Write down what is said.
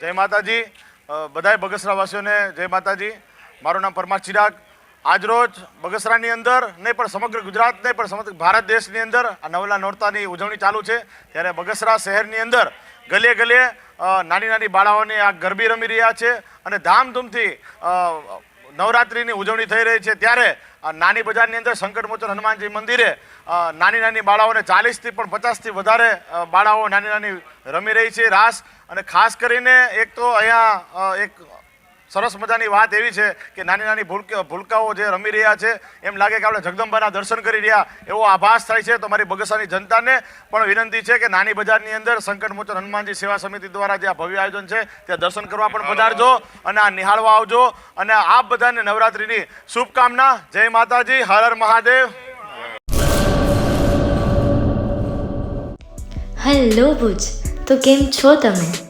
જય માતાજી. બધાય બગસરાવાસીઓને જય માતાજી. મારું નામ પરમાર ચિરાગ. આજરોજ બગસરાની અંદર, નહીં પણ સમગ્ર ગુજરાત, નહીં પણ સમગ્ર ભારત દેશની અંદર આ નવલા નોરતાની ઉજવણી ચાલુ છે. ત્યારે બગસરા શહેરની અંદર ગલીએ ગલીએ નાની નાની બાળાઓને આ ગરબી રમી રહ્યા છે અને ધામધૂમથી નવરાત્રિની ઉજવણી થઈ રહી છે ત્યારે નાની બજારની અંદર સંકટમોચન હનુમાનજી મંદિરે નાની નાની બાળાઓને ચાલીસથી પણ પચાસથી વધારે બાળાઓ નાની નાની રમી રહી છે, રાસ. અને ખાસ કરીને એક તો અહીંયા એક સરસ મજાની વાત એવી છે કે નાની નાની ભૂલક ભૂલકાઓ જે રમી રહ્યા છે એમ લાગે કે આપણે જગદંબાના દર્શન કરી રહ્યા એવો આભાસ થાય છે. તો મારી બગસાની જનતાને પણ વિનંતી છે કે નાની બજારની અંદર સંકટમોચન હનુમાનજી સેવા સમિતિ દ્વારા જે આ ભવ્ય આયોજન છે ત્યાં દર્શન કરવા પણ પધારજો અને આ નિહાળવા આવજો. અને આપ બધાને નવરાત્રિની શુભકામના. જય માતાજી. હર હર મહાદેવ. હેલો ભુજ તો કેમ છો તમે?